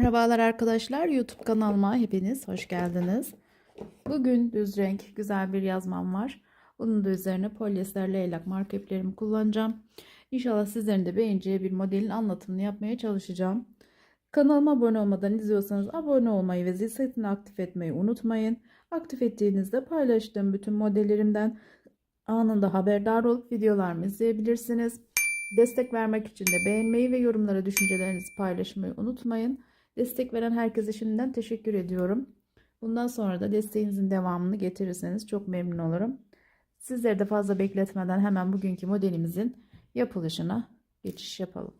Merhabalar arkadaşlar. YouTube kanalıma hepiniz hoş geldiniz. Bugün düz renk güzel bir yazmam var. Bunun da üzerine polyester leylak marka iplerimi kullanacağım. İnşallah sizlerin de beğeneceği bir modelin anlatımını yapmaya çalışacağım. Kanalıma abone olmadan izliyorsanız abone olmayı ve zil sesini aktif etmeyi unutmayın. Aktif ettiğinizde paylaştığım bütün modellerimden anında haberdar olup videolarımı izleyebilirsiniz. Destek vermek için de beğenmeyi ve yorumlara düşüncelerinizi paylaşmayı unutmayın. Destek veren herkese şimdiden teşekkür ediyorum. Bundan sonra da desteğinizin devamını getirirseniz çok memnun olurum. Sizleri de fazla bekletmeden hemen bugünkü modelimizin yapılışına geçiş yapalım.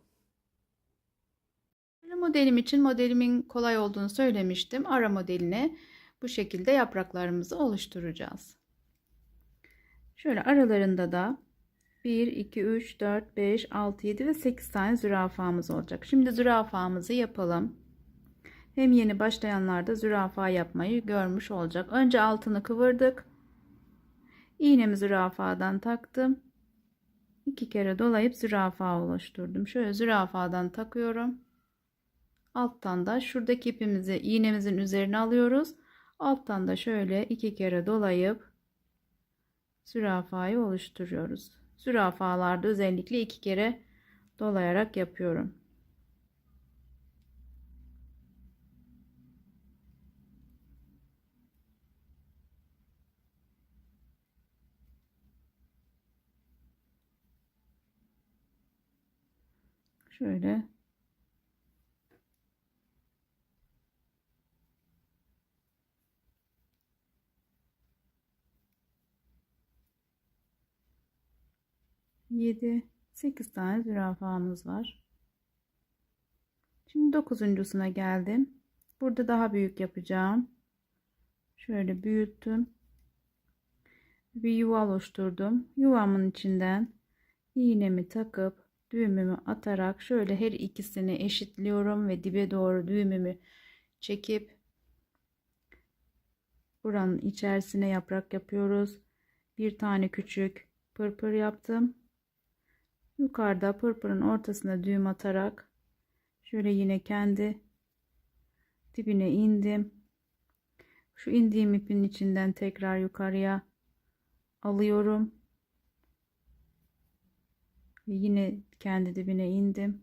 Modelim için modelimin kolay olduğunu söylemiştim. Ara modeline bu şekilde yapraklarımızı oluşturacağız. Şöyle aralarında da 1, 2, 3, 4, 5, 6, 7 ve 8 tane zürafamız olacak. Şimdi zürafamızı yapalım. Hem yeni başlayanlar da zürafa yapmayı görmüş olacak. Önce altını kıvırdık. İğnemi zürafadan taktım. İki kere dolayıp zürafa oluşturdum. Şöyle zürafadan takıyorum. Alttan da şuradaki ipimizi iğnemizin üzerine alıyoruz. Alttan da şöyle iki kere dolayıp zürafayı oluşturuyoruz. Zürafalarda özellikle iki kere dolayarak yapıyorum. Şöyle yedi sekiz tane zürafamız var. Şimdi dokuzuncusuna geldim. Burada daha büyük yapacağım. Şöyle büyüttüm. Bir yuva oluşturdum. Yuvamın içinden iğnemi takıp düğümümü atarak şöyle her ikisini eşitliyorum ve dibe doğru düğümümü çekip buranın içerisine yaprak yapıyoruz. Bir tane küçük pırpır yaptım. Yukarıda pırpırın ortasına düğüm atarak şöyle yine kendi dibine indim. Şu indiğim ipin içinden tekrar yukarıya alıyorum. Ve yine kendi dibine indim.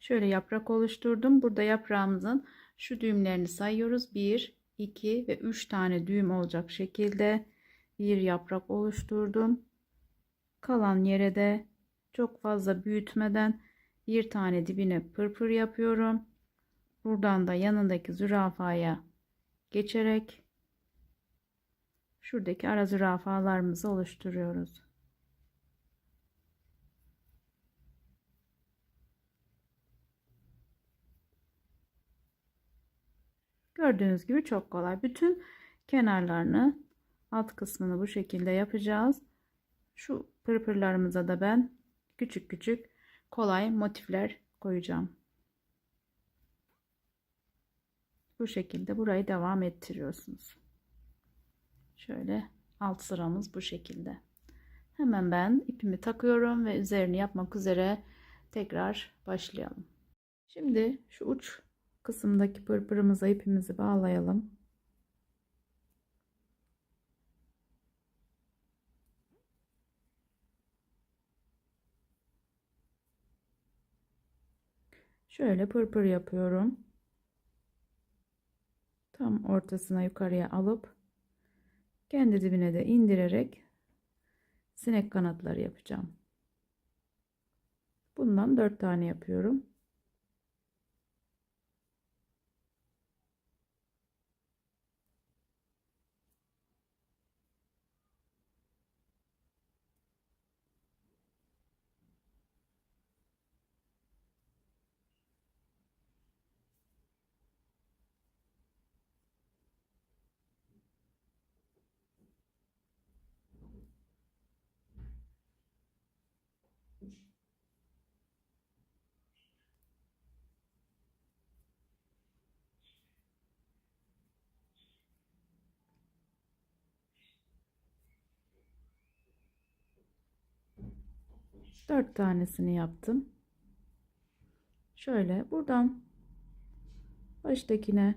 Şöyle yaprak oluşturdum. Burada yaprağımızın şu düğümlerini sayıyoruz. 1, 2 ve 3 tane düğüm olacak şekilde bir yaprak oluşturdum. Kalan yere de çok fazla büyütmeden bir tane dibine pırpır yapıyorum. Buradan da yanındaki zürafaya geçerek şuradaki ara zürafalarımızı oluşturuyoruz. Gördüğünüz gibi çok kolay. Bütün kenarlarını alt kısmını bu şekilde yapacağız. Şu pırpırlarımıza da ben küçük küçük kolay motifler koyacağım. Bu şekilde burayı devam ettiriyorsunuz. Şöyle alt sıramız bu şekilde. Hemen ben ipimi takıyorum ve üzerini yapmak üzere tekrar başlayalım. Şimdi şu uç kısımdaki pırpırımıza ipimizi bağlayalım. Şöyle pırpır yapıyorum. Tam ortasına yukarıya alıp kendi dibine de indirerek sinek kanatları yapacağım. Bundan 4 tane yapıyorum. 4 tanesini yaptım. Şöyle buradan baştakine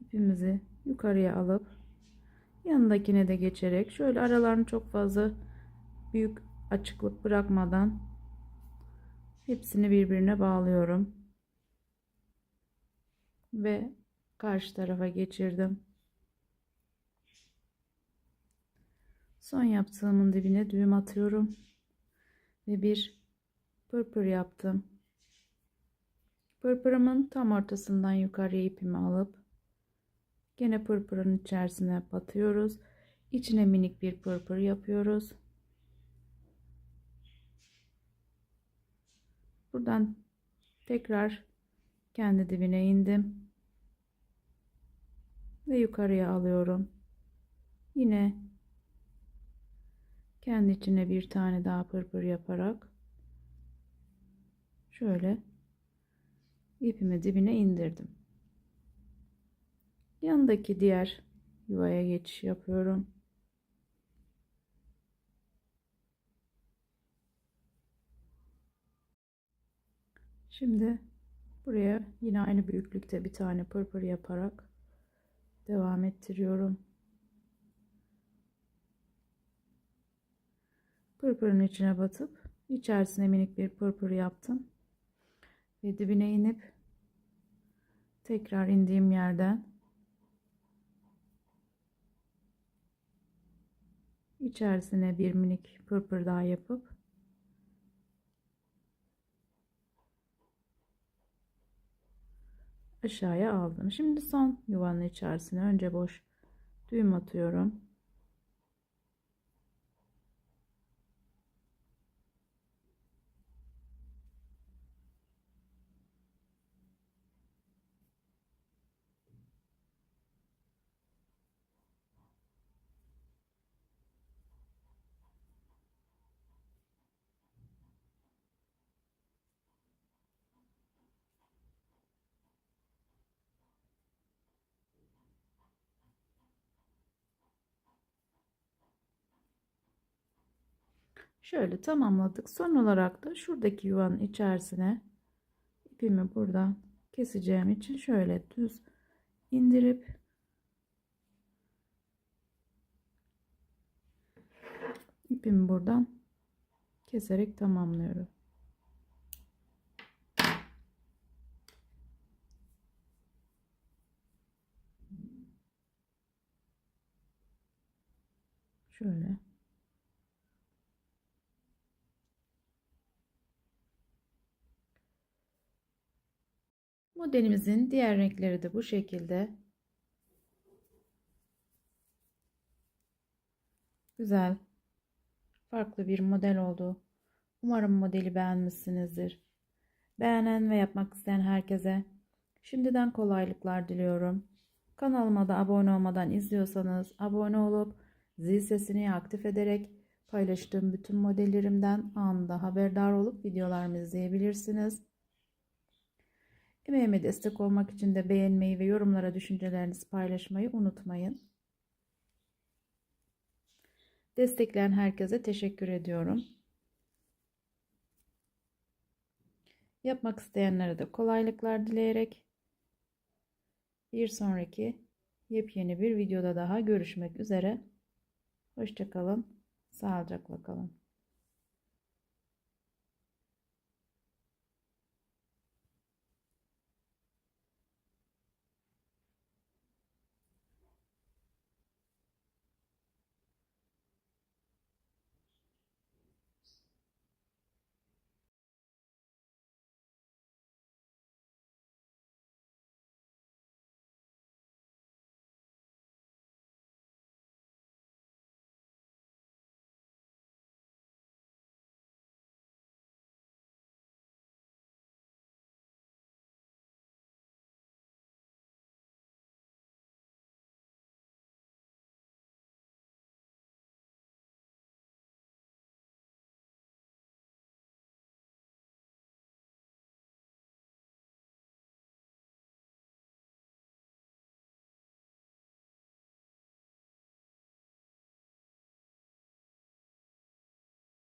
ipimizi yukarıya alıp yanındakine de geçerek şöyle aralarını çok fazla büyük açıklık bırakmadan hepsini birbirine bağlıyorum ve karşı tarafa geçirdim. Son yaptığımın dibine düğüm atıyorum ve bir pırpır yaptım. Pırpırımın tam ortasından yukarıya ipimi alıp gene pırpırın içerisine batıyoruz. İçine minik bir pırpır yapıyoruz. Buradan tekrar kendi dibine indim ve yukarıya alıyorum. Yine kendi içine bir tane daha pırpır yaparak şöyle ipimi dibine indirdim. Yanındaki diğer yuvaya geçiş yapıyorum. Şimdi buraya yine aynı büyüklükte bir tane pırpır yaparak devam ettiriyorum. Pırpırın içine batıp içerisine minik bir pırpır yaptım. Ve dibine inip tekrar indiğim yerden içerisine bir minik pırpır daha yapıp aşağıya aldım. Şimdi son yuvanın içerisine önce boş düğüm atıyorum. Şöyle tamamladık. Son olarak da şuradaki yuvanın içerisine ipimi buradan keseceğim için şöyle düz indirip ipimi buradan keserek tamamlıyorum. Şöyle Modelimizin diğer renkleri de bu şekilde. Güzel, farklı bir model oldu. Umarım modeli beğenmişsinizdir. Beğenen ve yapmak isteyen herkese şimdiden kolaylıklar diliyorum. Kanalıma da abone olmadan izliyorsanız abone olup zil sesini aktif ederek paylaştığım bütün modellerimden anında haberdar olup videolarımı izleyebilirsiniz. Emeğime destek olmak için de beğenmeyi ve yorumlara düşüncelerinizi paylaşmayı unutmayın. Destekleyen herkese teşekkür ediyorum. Yapmak isteyenlere de kolaylıklar dileyerek bir sonraki yepyeni bir videoda daha görüşmek üzere. Hoşçakalın, sağlıcakla kalın.